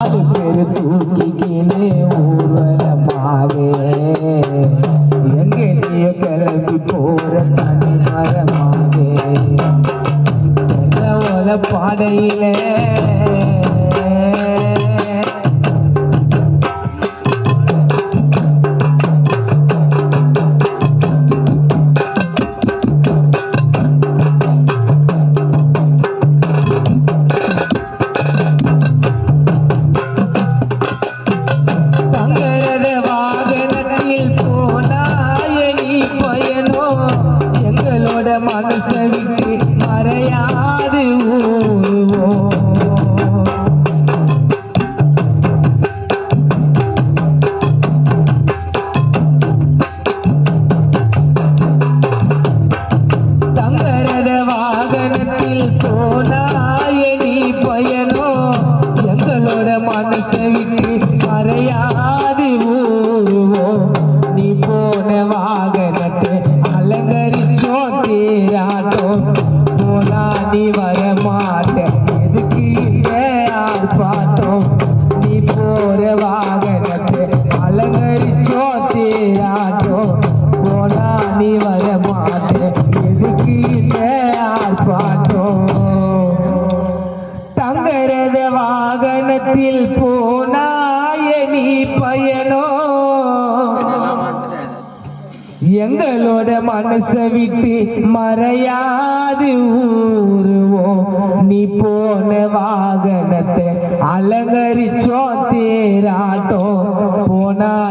அது பேரு தூக்கிக்கினே ஊர்வலமாக எங்கே நீ கிளம்பி போற தனி மரமாக பாடையிலே போனாய நீ பயனோ எங்களோட மனசை விட்டு மறையா? வாகனத்தில் போனாய நீ பயனோ? எங்களோட மனச விட்டு மறையாது ஊருவோம் நீ போன வாகனத்தை அலங்கரிச்சோ தேர?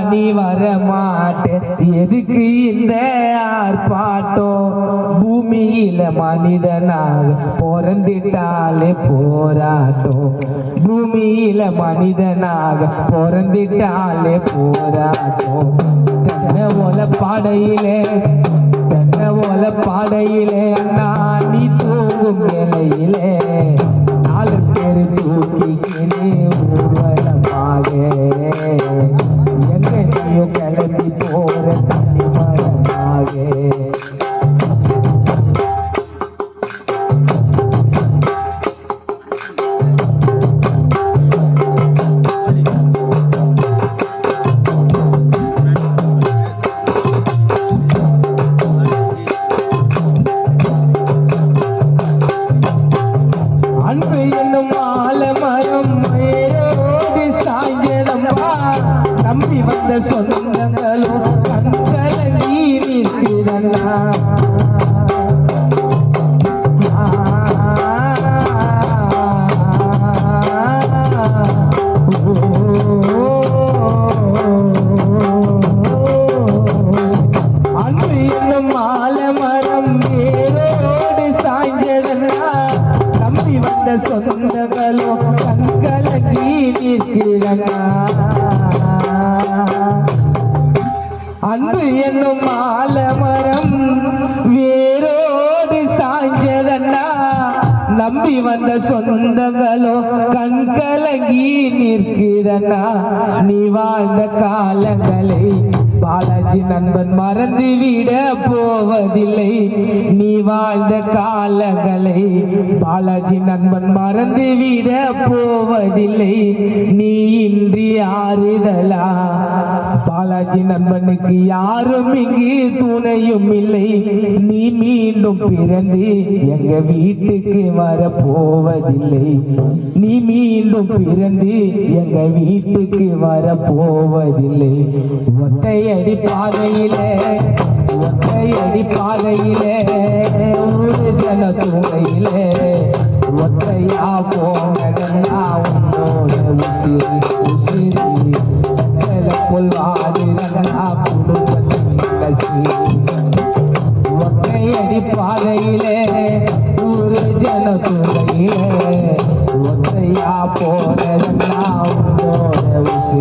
நீ வரமாட்ட எதுக்கு இந்த ஆர்ப்பாட்டம் பூமியில மனிதனாக பிறந்திட்டாலே போராட்டம் பூமியில மனிதனாக பிறந்திட்டாலே போராட்டம் தென்னை போல பாடையிலே தென்னை போல பாடையிலே அண்ணா நீ தூங்கும் வேலையிலே நாலு பேர் தூக்கிக்கினே அன்பு மால மரம் மேலோடி சாய்ந்ததம்மா நம்பி வந்த சொந்தங்களும் கண்கலங்கி நிற்கிறண்ணா அன்பு என்னும் ஆலமரம் வேரோடு நிற்கிறனா அன்பு என்னும் ஆலமரம் நம்பி வந்த சொந்தங்களோ கண்கலங்கி நிற்கிறனா நீ வாழ்ந்த காலங்களை பாலாஜி நண்பன் மறந்து விட போவதில்லை. நீ வாழ்ந்த காலங்களை பாலாஜி நண்பன் மறந்து விட போவதில்லை. நீ இன்றி ஆறுதலா பாலாஜி நண்பனுக்கு யாரும் இங்கு துணையும் இல்லை. நீ மீண்டும் பிறந்து எங்க வீட்டுக்கு வர போவதில்லை நீ மீண்டும் பிறந்து எங்க வீட்டுக்கு வர போவதில்லை ஒத்தையடி பாதையில ஒத்தையடி பாதையில ஒரு ஜன துணையிலே ஒத்தையா போனதெல்லா ஒத்தையடி பாதையிலே ஒரு ஜன துறையிலே ஒத்தையா போறதெல்லாம் உன்னோட விஷயம்